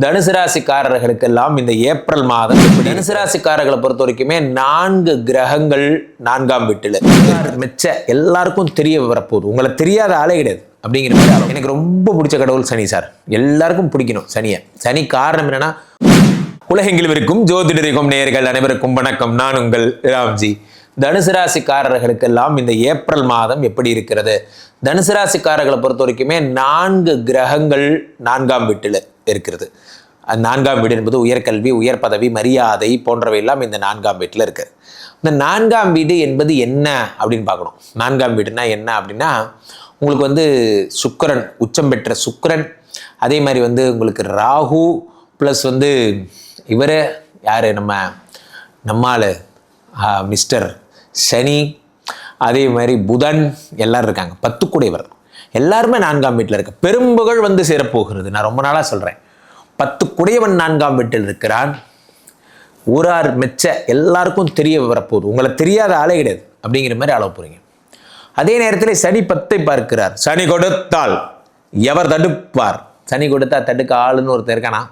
தனுசு ராசிக்காரர்களுக்கெல்லாம் இந்த ஏப்ரல் மாதம் தனுசு ராசிக்காரர்களை பொறுத்த வரைக்குமே நான்கு கிரகங்கள் நான்காம் வீட்டில் மிச்ச எல்லாருக்கும் தெரிய வரப்போகுது. உங்களை தெரியாத ஆளே கிடையாது. அப்படிங்கிற மாதிரி. எனக்கு ரொம்ப பிடிச்ச கடவுள் சனி சார். எல்லாருக்கும் பிடிக்கணும் சனியை. சனி காரணம் என்னன்னா உலகெங்கிலும் இருக்கும் ஜோதிடரிக்கும் நேயர்கள் அனைவருக்கும் வணக்கம். நான் உங்கள் ராம்ஜி. தனுசு ராசிக்காரர்களுக்கெல்லாம் இந்த ஏப்ரல் மாதம் எப்படி இருக்கிறது? தனுசு ராசிக்காரர்களை பொறுத்த வரைக்குமே நான்கு கிரகங்கள் நான்காம் வீட்டில் இருக்கிறது. அந்த நான்காம் வீடு என்பது உயர்கல்வி உயர் பதவி மரியாதை போன்றவையெல்லாம் இந்த நான்காம் வீட்டில் இருக்குது இந்த நான்காம் வீடு என்பது என்ன அப்படின்னு பார்க்கணும். நான்காம் வீடுனா என்ன அப்படின்னா உங்களுக்கு வந்து சுக்கரன் உச்சம் பெற்ற சுக்கரன் அதே மாதிரி வந்து உங்களுக்கு ராகு ப்ளஸ் வந்து இவர் யார்? நம்ம நம்மால் மிஸ்டர் சனி அதே மாதிரி புதன் எல்லாரும் இருக்காங்க. பத்து குடைவர் எல்லாருமே நான்காம் வீட்டில் இருக்க. பெரும்புகழ் வந்து சேரப்போகிறது. நான் ரொம்ப நாளாக சொல்கிறேன் பத்து குடையவன் நான்காம் வீட்டில் இருக்கிறான். ஊரார் மெச்ச எல்லாருக்கும் தெரிய வரப்போகுது. உங்களை தெரியாத ஆளே கிடையாது. அப்படிங்கிற மாதிரி அளவு போகிறீங்க அதே நேரத்தில் சனி பத்தை பார்க்கிறார். சனி கொடுத்தால் எவர் தடுப்பார்? சனி கொடுத்தா தடுக்க ஆளுன்னு ஒருத்தர் இருக்கானா?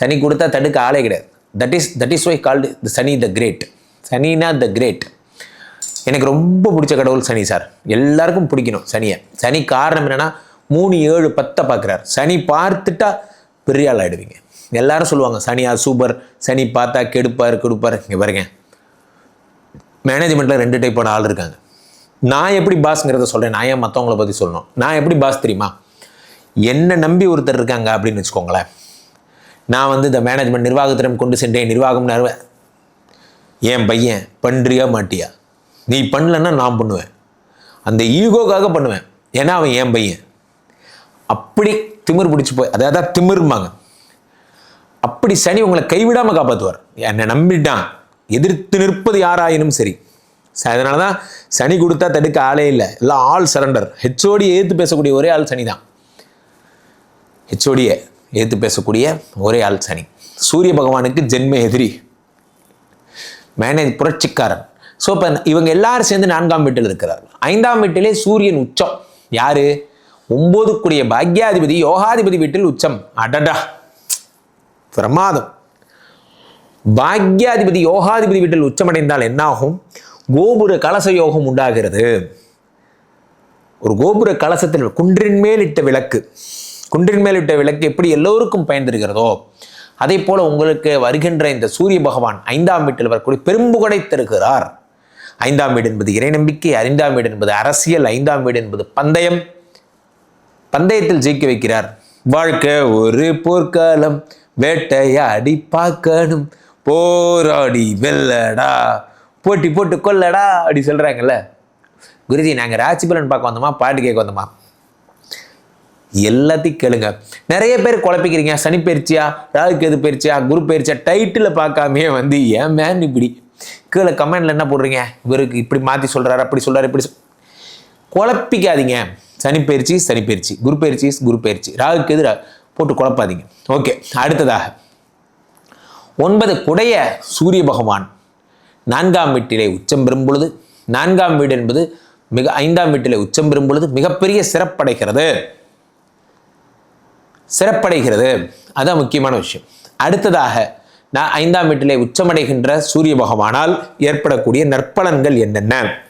சனி கொடுத்தா தடுக்க ஆளே கிடையாது. That is that is why called the Shani the great சனினா the great எனக்கு ரொம்ப பிடிச்ச கடவுள் சனி சார். எல்லாருக்கும் பிடிக்கணும் சனியை. சனி காரணம் என்னென்னா மூணு ஏழு பத்தை பார்க்குறாரு. சனி பார்த்துட்டா பெரிய ஆள் ஆகிடுவீங்க எல்லாரும் சொல்லுவாங்க சனியா சூப்பர் சனி பார்த்தா கெடுப்பார் கெடுப்பார். இங்கே பாருங்க. மேனேஜ்மெண்ட்டில் ரெண்டு டைப்பான ஆள் இருக்காங்க. நான் எப்படி பாஸ்ங்கிறத சொல்கிறேன் நான் ஏன் மற்றவங்கள பற்றி சொல்லணும்? நான் எப்படி பாஸ் தெரியுமா? என்னை நம்பி ஒருத்தர் இருக்காங்க அப்படின்னு வச்சுக்கோங்களேன். நான் வந்து இந்த மேனேஜ்மெண்ட் நிர்வாகத்திடம் கொண்டு சென்றேன் நிர்வாகம் நறுவேன் என் பையன் பன்றியா மாட்டியா? நீ பண்ணலன்னா நான் பண்ணுவேன். அந்த ஈகோக்காக பண்ணுவேன். ஏன்னா அவன் என் பையன். அப்படி திமிர் பிடிச்சி போய் அதாவது திமிர்மாங்க அப்படி சனி உங்களை கைவிடாமல் காப்பாற்றுவார் என்னை நம்பிட்டான். எதிர்த்து நிற்பது யாராயினும் சரி. அதனால தான் சனி கொடுத்தா தடுக்க ஆளே இல்லை. எல்லாம் ஆல் சரண்டர். ஹெச்ஓடி ஏற்று பேசக்கூடிய ஒரே ஆள் சனி தான். ஹெச்ஓடியை ஏற்று பேசக்கூடிய ஒரே ஆள் சனி. சூரிய பகவானுக்கு ஜென்ம எதிரி. மேனேஜ் புரட்சிக்காரன். ஸோ இப்போ இவங்க எல்லாரும் சேர்ந்து நான்காம் வீட்டில் இருக்கிறார்கள் ஐந்தாம் வீட்டிலே சூரியன் உச்சம். யாரு? ஒம்போதுக்குரிய பாக்யாதிபதி யோகாதிபதி வீட்டில் உச்சம். அடடா. பிரமாதம். பாக்யாதிபதி யோகாதிபதி வீட்டில் உச்சமடைந்தால் என்னாகும்? கோபுர கலச யோகம் உண்டாகிறது. ஒரு கோபுர கலசத்தில் குன்றின் மேல் இட்ட விளக்கு. குன்றின் மேல் இட்ட விளக்கு எப்படி எல்லோருக்கும் பயன் அதே போல உங்களுக்கு வருகின்ற இந்த சூரிய பகவான் ஐந்தாம் வீட்டில் வரக்கூடிய பெரும்புகடை தருகிறார். ஐந்தாம் வீடு என்பது இறை நம்பிக்கை ஐந்தாம் வீடு என்பது அரசியல் ஐந்தாம் வீடு என்பது பந்தயம். பந்தயத்தில் ஜெயிக்க வைக்கிறார். வாழ்க்கை ஒரு போர்க்காலம் வேட்டையாடி பார்க்கணும். போராடி வெல்லடா போட்டி போட்டு கொல்லடா அப்படி சொல்கிறாங்கல்ல குருஜி நாங்கள் ராசிபலன் பார்க்க வந்தோமா? பாட்டு கேட்க வந்தோமா? எல்லாத்தையும் கேளுங்க. நிறைய பேர் குழப்பிக்கிறீங்க. சனி பயிற்சியா ராகு கேது பயிற்சியா குரு பயிற்சியா டைட்டில் பார்க்காமே வந்து ஏன் மேன் இப்படி? கீழே கமெண்ட்ல என்ன போடுறீங்க? இவருக்கு இப்படி மாற்றி சொல்கிறாரு அப்படி சொல்கிறாரு இப்படி சொல் குழப்பிக்காதீங்க. சனி பயிற்சி சனி பயிற்சி. குரு பயிற்சி குரு பயிற்சி. ராகுக்கு கேது போட்டு குழப்பாதீங்க. ஓகே அடுத்ததாக. ஒன்பது குடைய சூரிய பகவான். நான்காம் வீட்டிலே உச்சம் பெறும் பொழுது நான்காம் வீடு என்பது மிக ஐந்தாம் வீட்டிலே உச்சம் பெறும் பொழுது மிகப்பெரிய சிறப்படைகிறது. சிறப்படைகிறது. அதான் முக்கியமான விஷயம். அடுத்ததாக நான் ஐந்தாம் வீட்டிலே உச்சமடைகின்ற சூரிய பகவானால் ஏற்படக்கூடிய நற்பலன்கள் என்னென்ன?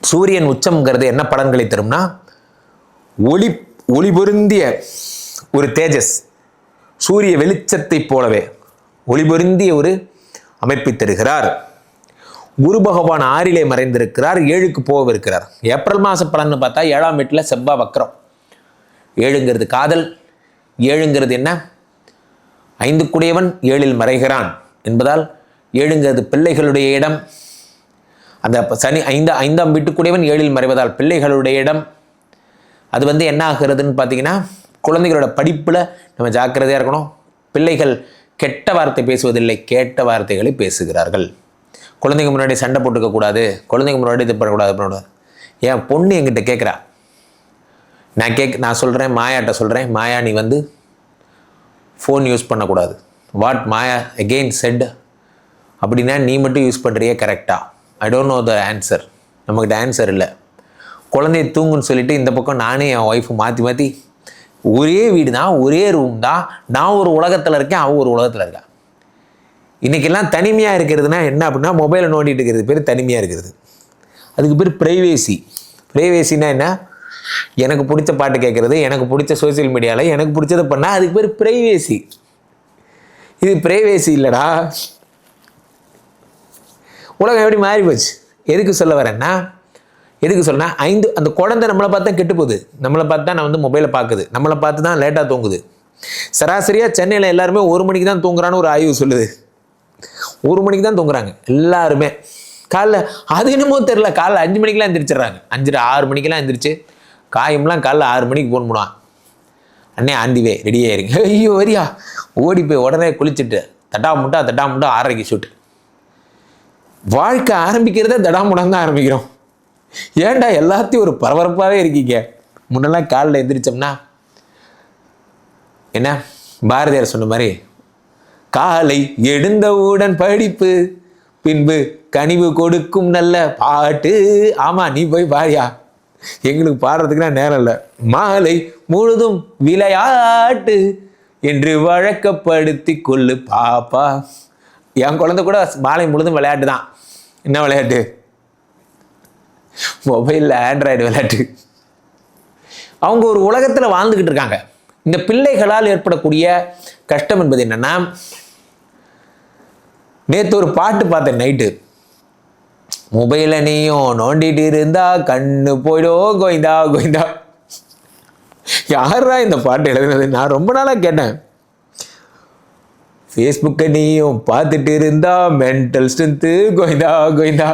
சூரியன் உச்சம்ங்கிறது என்ன பலன்களை தரும்னா ஒளி ஒளி பொருந்திய ஒரு தேஜஸ் சூரிய வெளிச்சத்தைப் போலவே ஒளி பொருந்திய ஒரு அமைப்பை தருகிறார். குரு பகவான் ஆறிலே மறைந்திருக்கிறார் ஏழுக்கு போகவிருக்கிறார். ஏப்ரல் மாத பலன்னு பார்த்தா ஏழாம் வீட்டில் செவ்வாய் வக்கரம் ஏழுங்கிறது காதல். ஏழுங்கிறது என்ன? ஐந்து குடையவன் ஏழில் மறைகிறான் என்பதால் ஏழுங்கிறது பிள்ளைகளுடைய இடம். அந்த சனி ஐந்து ஐந்தாம் வீட்டுக்குடையவன் ஏழில் மறைவதால் பிள்ளைகளுடைய இடம். அது வந்து என்ன ஆகிறதுன்னு பார்த்தீங்கன்னா குழந்தைகளோட படிப்பில் நம்ம ஜாக்கிரதையாக இருக்கணும். பிள்ளைகள் கெட்ட வார்த்தை பேசுவதில்லை கேட்ட வார்த்தைகளை பேசுகிறார்கள். குழந்தைங்க முன்னாடி சண்டை போட்டுக்க கூடாது குழந்தைங்க முன்னாடி இது பண்ணக்கூடாது பண்ணக்கூடாது. என் பொண்ணு என்கிட்ட கேட்குறா நான் கேக் நான் சொல்கிறேன் மாயாட்ட சொல்கிறேன் மாயா நீ வந்து ஃபோன் யூஸ் பண்ணக்கூடாது. வாட் மாயா அகெயின் செட் அப்படின்னா நீ மட்டும் யூஸ் பண்ணுறியே கரெக்டாக I don't know the answer நம்மக்கிட்ட ஆன்சர் இல்லை. குழந்தைய தூங்குன்னு சொல்லிட்டு இந்த பக்கம் நானே என் ஒய்ஃபு மாற்றி மாற்றி ஒரே வீடு தான் ஒரே ரூம் தான் நான் ஒரு உலகத்தில் இருக்கேன் அவன் ஒரு உலகத்தில் இருக்கான் இன்றைக்கெல்லாம் தனிமையாக இருக்கிறதுனா என்ன அப்படின்னா மொபைலை நோண்டிட்டு இருக்கிறது பேர் தனிமையாக இருக்கிறது. அதுக்கு பேர் ப்ரைவேசி ப்ரைவேசினா என்ன? எனக்கு பிடிச்ச பாட்டு கேட்குறது எனக்கு பிடிச்ச சோஷியல் மீடியாவில் எனக்கு பிடிச்சதை பண்ணால் அதுக்கு பேர் ப்ரைவேசி இது ப்ரைவேசி இல்லைடா. உலகம் எப்படி மாறி போச்சு? எதுக்கு சொல்ல வரேன்னா எதுக்கு சொல்லனா ஐந்து அந்த குழந்தை நம்மளை பார்த்தா கெட்டு போகுது. நம்மளை பார்த்து தான் நான் வந்து மொபைலை பார்க்குது. நம்மளை பார்த்து தான் லேட்டாக தூங்குது. சராசரியாக சென்னையில் எல்லாருமே ஒரு மணிக்கு தான் தூங்குறான்னு ஒரு ஆய்வு சொல்லுது. ஒரு மணிக்கு தான் தூங்குறாங்க. எல்லாருமே. காலைல அது என்னமோ தெரில காலைல அஞ்சு மணிக்கெலாம் எந்திரிச்சிடுறாங்க. அஞ்சு ஆறு மணிக்கெல்லாம் எந்திரிச்சு காயம்லாம் காலைல ஆறு மணிக்கு ஃபோன் பண்ணுவான். அண்ணே ஆண்டிவே ரெடி ஆயிருங்க. ஐயோ வரியா? ஓடி போய் உடனே குளிச்சுட்டு தட்டா முட்டா தட்டா முட்டா ஆறரைக்கு ஷூட் வாழ்க்கை ஆரம்பிக்கிறதே தடாமுடம் தான் ஆரம்பிக்கிறோம். ஏன்டா எல்லாத்தையும் ஒரு பரபரப்பாகவே இருக்கீங்க? முன்னெல்லாம் காலில் எந்திரிச்சோம்னா என்ன? பாரதியார் சொன்ன மாதிரி காலை எழுந்தவுடன் படிப்பு பின்பு கனிவு கொடுக்கும் நல்ல பாட்டு. ஆமாம் நீ போய் பாரியா எங்களுக்கு பாடுறதுக்குலாம் நேரம் இல்லை. மாலை முழுதும் விளையாட்டு என்று வழக்கப்படுத்தி கொள்ளு பாப்பா. என் குழந்தை கூட மாலை முழுதும் விளையாட்டு தான். என்ன விளையாட்டு? மொபைலில் ஆண்ட்ராய்டு விளையாட்டு. அவங்க ஒரு உலகத்தில் வாழ்ந்துக்கிட்டு இருக்காங்க. இந்த பிள்ளைகளால் ஏற்படக்கூடிய கஷ்டம் என்பது என்னன்னா நேற்று ஒரு பாட்டு பார்த்தேன் நைட்டு. மொபைலை நீயும் நோண்டிட்டு இருந்தா கண்ணு போயிடும் கோயந்தா கோய்ந்தா யாரா இந்த பாட்டு எழுதுனது? நான் ரொம்ப நாளாக கேட்டேன். ஃபேஸ்புக்கை நீயும் பார்த்துட்டு இருந்தா மென்டல் ஸ்ட்ரென்த்து கோய்ந்தா கோயிந்தா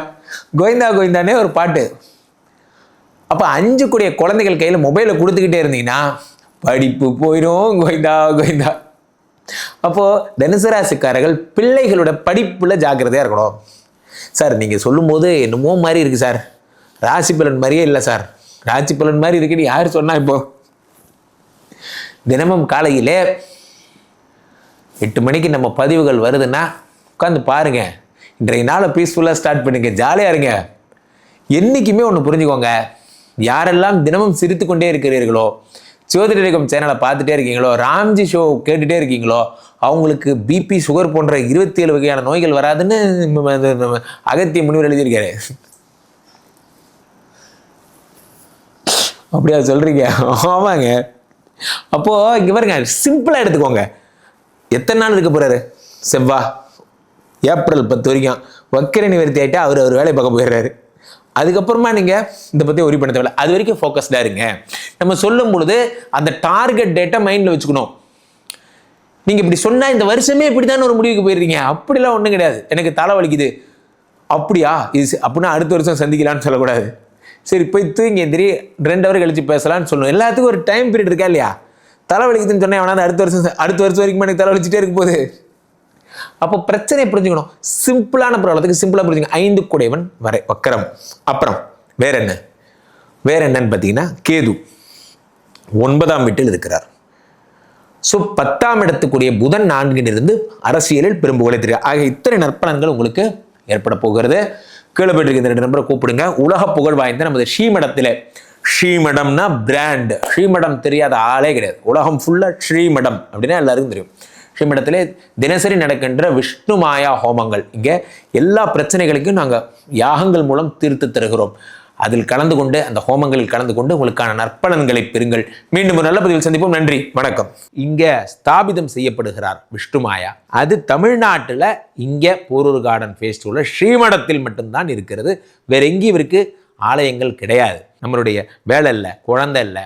கோய்ந்தா கோய்ந்தானே ஒரு பாட்டு. அப்போ அஞ்சு கூடிய குழந்தைகள் கையில் மொபைலை கொடுத்துக்கிட்டே இருந்தீங்கன்னா படிப்பு போயிடும் கோய்ந்தா கோய்ந்தா அப்போது தனுசராசிக்காரர்கள் பிள்ளைகளோட படிப்பில் ஜாக்கிரதையாக இருக்கணும். சார் நீங்கள் சொல்லும்போது என்னமோ மாதிரி இருக்குது சார். ராசி பலன் மாதிரியே இல்லை சார். ராசி பலன் மாதிரி இருக்குன்னு யார் சொன்னா இப்போ? தினமும் காலையிலே எட்டு மணிக்கு நம்ம பதிவுகள் வருதுன்னா உட்காந்து பாருங்க. இன்றைய நாளை பீஸ்ஃபுல்லாக ஸ்டார்ட் பண்ணுங்க. ஜாலியாக இருங்க. என்றைக்குமே ஒன்று புரிஞ்சுக்கோங்க. யாரெல்லாம் தினமும் சிரித்து கொண்டே இருக்கிறீர்களோ ஜோதிடரிகம் சேனலை பார்த்துட்டே இருக்கீங்களோ ராம்ஜி ஷோ கேட்டுகிட்டே இருக்கீங்களோ அவங்களுக்கு பிபி சுகர் போன்ற இருபத்தி ஏழு வகையான நோய்கள் வராதுன்னு நம்ம இந்த அகத்திய முனிவர் எழுதியிருக்காரு. அப்படியா சொல்கிறீங்க ஆமாங்க. அப்போது இங்கே பாருங்க சிம்பிளாக எடுத்துக்கோங்க. எத்தனை நாள் இருக்க போகிறாரு செவ்வா ஏப்ரல் பத்து வரைக்கும். வக்கிர நிவர்த்தி ஆகிட்டு அவர் அவர் வேலையை பார்க்க போயிடுறாரு. அதுக்கப்புறமா நீங்கள் இதை பற்றி ஒரி பண்ண தேவையில்ல. அது வரைக்கும் ஃபோக்கஸ்டாக இருங்க. நம்ம சொல்லும் பொழுது அந்த டார்கெட் டேட்டை மைண்டில் வச்சுக்கணும். நீங்கள் இப்படி சொன்னால் இந்த வருஷமே இப்படி தான் ஒரு முடிவுக்கு போயிடுறீங்க அப்படிலாம் ஒன்றும் கிடையாது. எனக்கு தலை வலிக்குது. அப்படியா? இது அப்படின்னா அடுத்த வருஷம் சந்திக்கலாம்னு சொல்லக்கூடாது. சரி போய் தூங்கி எந்திரி ரெண்டு ஹவர் கழிச்சு பேசலாம்னு சொல்லணும். எல்லாத்துக்கும் ஒரு டைம் பீரியட் இருக்கா இல்லையா? தலை வலிக்குதுன்னு சொன்னேன் அவனால் அடுத்த வருஷம் அடுத்த வருஷம் வரைக்கும் எனக்கு தலைவலிச்சுட்டே இருக்க போகுது. அப்போ பிரச்சனையை புரிஞ்சுக்கணும். சிம்பிளான ப்ராப்ளத்துக்கு சிம்பிளாக புரிஞ்சுக்கணும் ஐந்து குடைவன் வரை வக்கரம். அப்புறம் வேற என்ன? வேற என்னன்னு பார்த்தீங்கன்னா கேது. ஒன்பதாம் வீட்டில் இருக்கிறார். ஸோ பத்தாம் இடத்துக்குரிய புதன் நான்கிலிருந்து அரசியலில் பெரும்புகளை தெரியும் ஆக இத்தனை நற்பலன்கள் உங்களுக்கு ஏற்பட போகிறது. கீழே போயிட்டு இந்த ரெண்டு நம்பரை கூப்பிடுங்க. உலக புகழ் வாய்ந்த நமது ஸ்ரீமடத்தில். ஸ்ரீமடம்னா பிராண்ட் ஸ்ரீமடம் தெரியாத ஆளே கிடையாது. உலகம் ஃபுல்லாக ஸ்ரீமடம். அப்படின்னா எல்லாருக்கும் தெரியும். ஸ்ரீமடத்திலே தினசரி நடக்கின்ற விஷ்ணு மாயா ஹோமங்கள். இங்கே எல்லா பிரச்சனைகளுக்கும் நாங்கள் யாகங்கள் மூலம் தீர்த்து தருகிறோம். அதில் கலந்து கொண்டு அந்த ஹோமங்களில் கலந்து கொண்டு உங்களுக்கான நற்பலன்களை பெறுங்கள். மீண்டும் ஒரு நல்ல பதிவில் சந்திப்போம். நன்றி வணக்கம். இங்க ஸ்தாபிதம் செய்யப்படுகிறார் விஷ்ணுமாயா அது தமிழ்நாட்டில் இங்க போரூர் கார்டன் ஃபேஸ்டிவலில் ஸ்ரீமடத்தில் மட்டும்தான் இருக்கிறது. வேற எங்கேயும் இவருக்கு ஆலயங்கள் கிடையாது. நம்மளுடைய வேலை இல்லை குழந்தை இல்லை